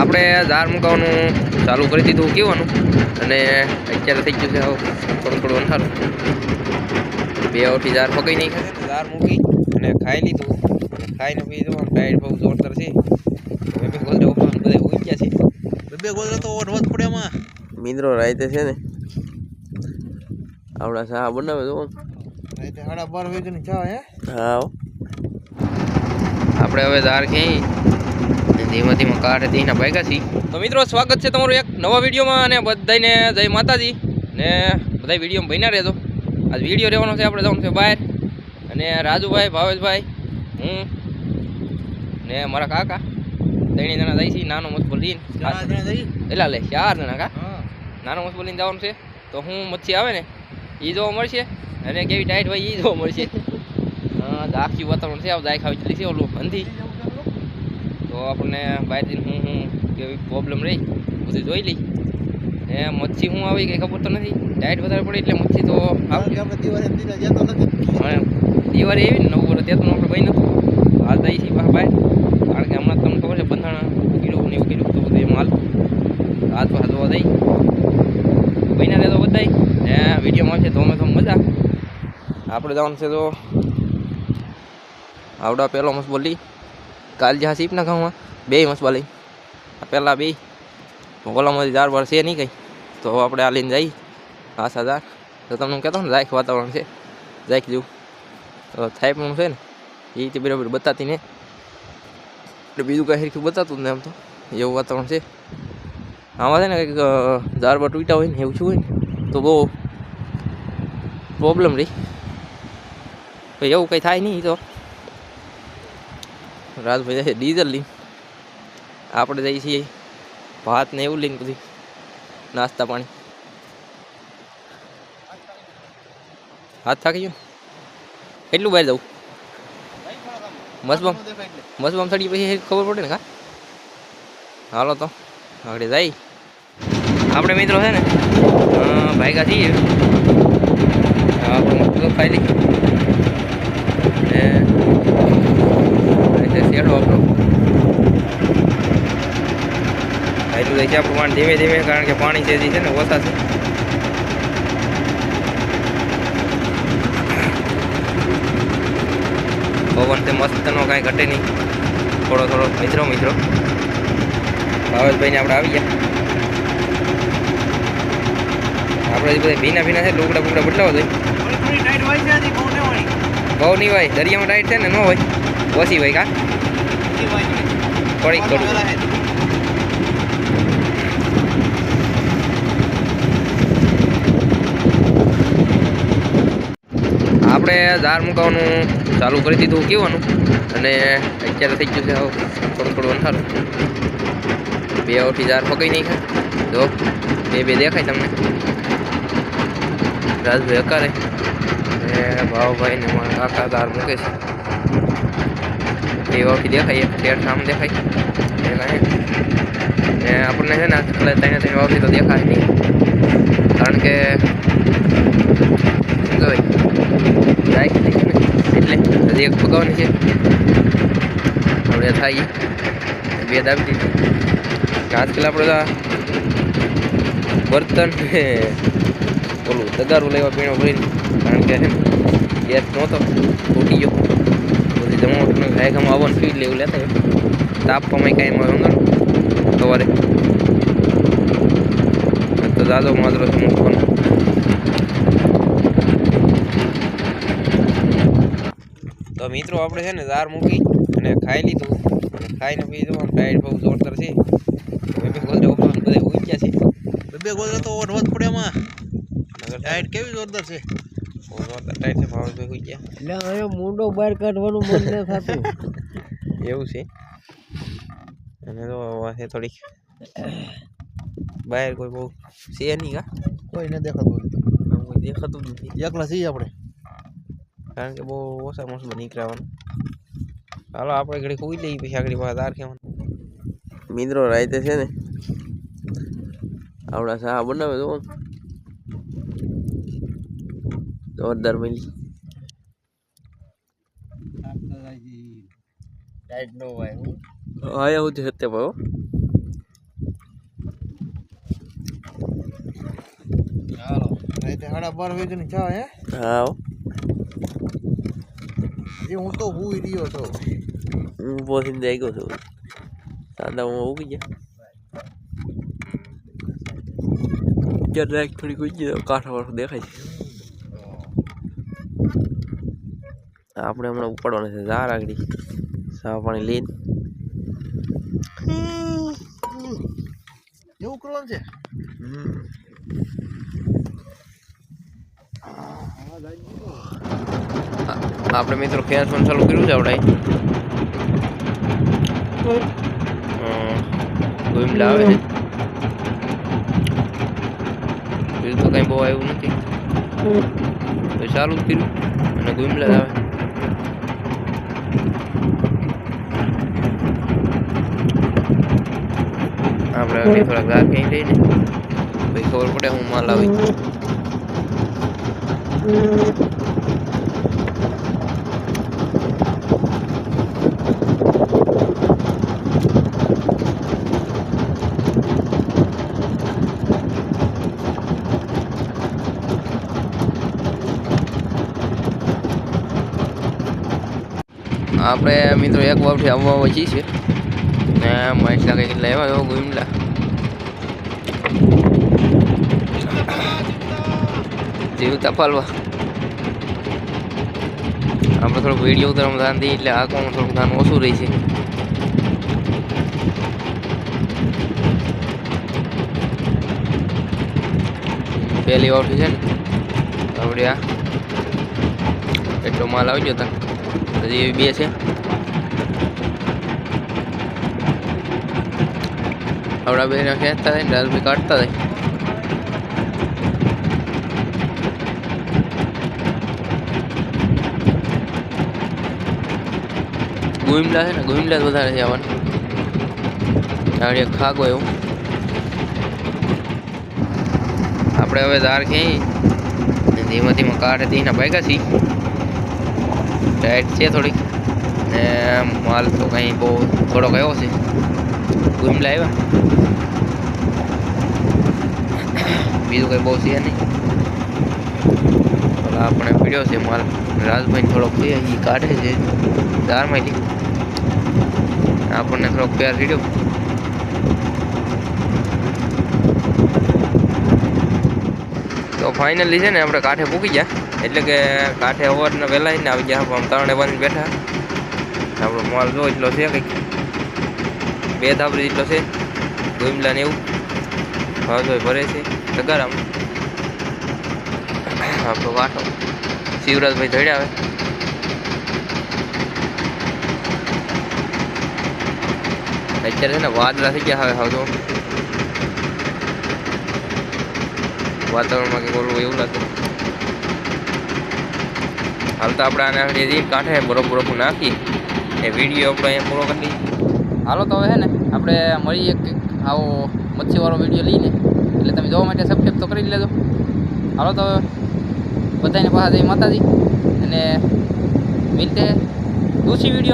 આપણે ઝાર મૂકવાનું ચાલુ કરી દીધું કહેવાનું. અને અત્યારે થઈ ગયું છે થોડું થોડું અંધારું. બે ઓઠી ઝાર પકઈ નહીં ઝાર મૂકી અને ખાઈ લીધું. ખાઈને પી આમ ટાઈટ બહુ જોરદાર છે. બે બી બધા ઉઈ ગયા છે. બે ગોલ તો રોજ પડે એમાં મિત્રો રાતે છે ને આપણા શાહ બનાવે તો રાતે સાડા બાર વાગ્યાની ચા હે. હા આપણે હવે ધાર ક્યાંય ધીમે ધીમે કાઢે તેના ભાગ્યા છીએ. તો મિત્રો સ્વાગત છે તમારું એક નવા વિડીયોમાં અને બધાને જય માતાજી. ને બધા વિડીયોમાં બન્યા રહેજો. આજ વીડિયો રહેવાનો છે આપણે જવાનું છે બહાર. અને રાજુભાઈ ભાવેશભાઈ હું ને મારા કાકા. ત્રણ જણા જાય છે નાનો મત લઈને એટલે લે ચાર જણા કા? નાનો મત લઈને જવાનું છે. તો હું મચ્છી આવે ને એ જોવા મળશે. અને કેવી ટાઈટ હોય એ જોવા મળશે. આખી વાતાવરણ છે દાય ખાવી ચલી છે ઓલું અંધી તો આપણને બહારથી હું હું કેવી પ્રોબ્લેમ રહી બધું જોઈ લઈ. ને મચ્છી હું આવી કંઈ ખબર તો નથી. ડાયટ વધારે પડી એટલે મચ્છી તો દિવાળી નથી. એવી ને નવું વર્ષ ત્યાં તો આપણે ભાઈ નતું. હાલ દઈ છીએ પાછા બહાર કારણ કે હમણાં તમને ખબર છે બંધાણા કિલો ને એવું કિલો તો બધું એમાં હાલ. હાથ પાછા જોવા દઈ. ભાઈના રહેતો બધાય. ને વિડીયોમાં છે તો અમે તો મજા. આપણે જવાનું છે તો આવડા પહેલો મસ્ત બોલી. કાલ જ્યાં સીપના ગામમાં બે મસ્ત બોલી. પહેલાં બે. ઓલામાંથી ચાર વાર છે નહીં કંઈ. તો આપણે આ લઈને જઈ. હા હજાર તો તમને કહેતો ને, રાખ વાતાવરણ છે. રાખ જેવું. થાય પણ છે ને. એ તે બરાબર બતાતી ને. એટલે બીજું કાંઈ હરખું બતાતું ને આમ તો. એવું વાતાવરણ છે. આમાં છે ને કંઈક ઝાડ પર તૂટ્યા હોય ને એવું શું હોય ને, તો બહુ પ્રોબ્લેમ રહી. એવું કંઈ થાય નહીં તો. રાજભાઈ જાય છે ડીઝલ લઈ. આપણે જઈએ છીએ ભાત ને એવું લઈને બધી નાસ્તા પાણી. હાથ થાકી ગયો? કેટલું બહાર જવું? મસબમ મસબમ થડી પછી ખબર પડે ને કા? હાલો તો, આગળ જાય આપણે મિત્રો છે ને ભાઈગા છીએ. આપણે ખાઈ લઈ ને એટલે શેડો આપણો ખાઈલું છે પાણી ધીમે ધીમે કારણ કે પાણી જે છે ને ઓછા છે. પવન તે મસ્તનો કાંઈ ઘટે નહીં. થોડો થોડો મિત્રો મિત્રો. ભાવેશભાઈને આપણે આવી ગયા. આપણે બધા ભીના ભીના છે લુગડા બુગડા બદલાવો જોઈએ. બહુ નહીં હોય. દરિયામાં ટાઈટ છે ને ન હોય. ઓછી હોય કા. થોડીક થોડી આપણે ઝાર મૂકવાનું ચાલુ કરી દીધું કેવાનું અને અત્યારે થઈ ગયું છે થોડું થોડું અંધારું. બે ઓઠી ઝાર પકઈ નહીં જો, બે બે દેખાય તમને. રાજભાઈ અકારે ભાવભાઈ ને મારા કાકા ઝાર મૂકે છે. બે ઓઠી દેખાય, એક શેર સામે દેખાય. ને આપણને છે ને આજકાલ ત્રણે ત્રણ વાવથી તો દેખાય નહીં. કારણ કે જાય ને એટલે હજી એક પકાવવાની છે આપણે થાય બે દાબી દીધી પેલા આપણે બર્તન ઓલું તગારું લેવા પીણો ભરીને કારણ કે ગેસ નહોતો તૂટી ગયો બધી જમાવટ ગાય આવવાનું પી લેવું લેતા તાપવામાં કાંઈ એમાં વંગાડો સવારે તો દાદો માદરો છે મૂકવાનો તો મિત્રો આપણે છે ને દાર મૂકી અને ખાઈ લીધું. અને ખાઈને પી દઉં આમ ટાઈટ બહુ જોરદાર છે. બે બી ગોલ ઉપર બધા ઉઈ ગયા છે. બે બે ગોલ તો વધ પડે એમાં. ડાયટ ટાઈટ કેવી જોરદાર છે? બહુ જોરદાર ડાયટ છે ભાવ ઉઈ ગયા. એટલે હવે મુંડો બહાર કાઢવાનું મન ન થતું. એવું છે. અને તો છે થોડીક બહાર કોઈ બહુ છે નહીં કા કોઈ ન દેખાતું કોઈ દેખાતું નથી. એકલા છીએ આપણે. કારણ કે બહુ ઓછા મોસમ નીકળવાનું ચાલો આપણે ઘડી ખોઈ લઈએ પછી આગળ પાસે તાર ખેવાનું. મિત્રો રાતે છે ને આપણા શાહ બનાવે તો જોરદાર મિલી આયા સુધી હતે ભાઈ હાલો રાતે સાડા બાર વાગે ને હે હા. એ હું તો હું રહ્યો તો હું પોસીને જઈ ગયો છું. સાંધા હું ઉગી ગયા. જરાક થોડી ઉગી કાંઠો વાળો દેખાય છે. આપણે હમણાં ઉપાડવાનું છે. ઝાર આગળ સાવ પાણી લઈને એવું કરવાનું છે? આપણે મિત્રો ખેંચવાનું ચાલુ કર્યું છે આપણે ગોઈમલા આવે છે? બીજું તો કંઈ બહુ આવ્યું નથી. ચાલુ કર્યું, અને ગોઈમલા જ આવે આપણે આગળ થોડાક રાહ કઈ લઈને પછી ખબર પડે હું માલ આવી આપણે મિત્રો એક વાવથી આવવા વચી છે. ને મહેશના કંઈક લેવા એવો ગુમલા જીવતા ફાલવા આપણે થોડુંક વીડિયો ઉતારવામાં ધ્યાન એટલે કોણ થોડુંક ધ્યાન ઓછું રહે છે. પહેલી વાવથી છે ને, આપણે આ. એટલો માલ આવી ગયો હજી એવી બે છે. આપણા બે ખેંચતા થાય ડાલ બી કાઢતા થાય. ગુઈમલા છે ને ગુઈમલા વધારે છે આવવાનું એક ખાગો એવું. આપણે હવે ધાર ક્યાંય ધીમે ધીમે કાઢે તેના ભાગ્યા છીએ. ટાઈટ છે થોડીક. ને માલ તો કંઈ બહુ થોડોક કયો છે. ગુમ લાવ્યા બીજું કંઈ બહુ છે નહીં. આપણે પીડ્યો છે માલ. રાજભાઈ થોડોક એ કાઢે છે. ચારમાંથી આપણને થોડોક પ્યાર પીડ્યો. ફાઇનલી છે ને આપણે કાંઠે પૂકી ગયા. એટલે કે કાંઠે અવારના વહેલા ને આવી ગયા. આમ ત્રણે બંધ બેઠા. આપણો માલ જો એટલો છે કંઈક. બે ધાબરી જેટલો છે. ગોઈમલા ને એવું. ભાવભાઈ ભરે છે. તગારામ આપણો વાટો. શિવરાજભાઈ ધડ્યા આવે અત્યારે છે ને વાદળા થઈ ગયા હવે. હાવ વાતાવરણમાં કંઈક ઓલું એવું લાગે. હાલ તો આપણે આને જઈએ કાંઠે બરફ બરફ નાખી. એ વીડિયો આપણે અહીંયા પૂરો કરી હાલો તો હવે હે ને, આપણે મળીએ એક આવો મચ્છીવાળો વીડિયો લઈને. એટલે તમે જોવા માટે સબસ્ક્રાઈબ તો કરી લેજો. હાલો તો બધાને પાછા જય માતાજી. અને મિલતે. દૂસરી વીડિયો.